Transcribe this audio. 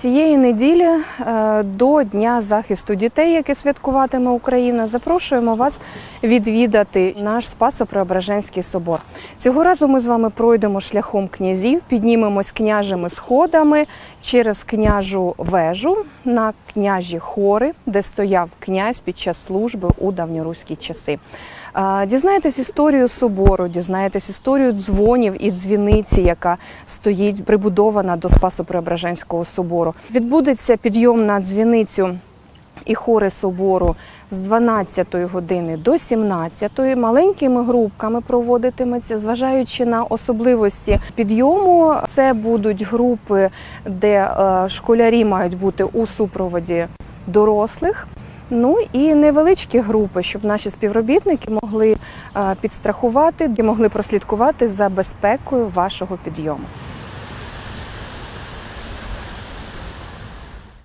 Цієї неділі е, до Дня захисту дітей, яке святкуватиме Україна, запрошуємо вас відвідати наш Спасо-Преображенський собор. Цього разу ми з вами пройдемо шляхом князів, піднімемось княжими сходами через княжу вежу на княжі хори, де стояв князь під час служби у давньоруські часи. Дізнаєтесь історію собору, дізнаєтесь історію дзвонів і дзвіниці, яка стоїть прибудована до Спасо-Преображенського собору. Відбудеться підйом на дзвіницю і хори собору з 12 години до 17 маленькими групками проводитиметься, зважаючи на особливості підйому. Це будуть групи, де е, школярі мають бути у супроводі дорослих. Ну і невеличкі групи, щоб наші співробітники могли е, підстрахувати і могли прослідкувати за безпекою вашого підйому.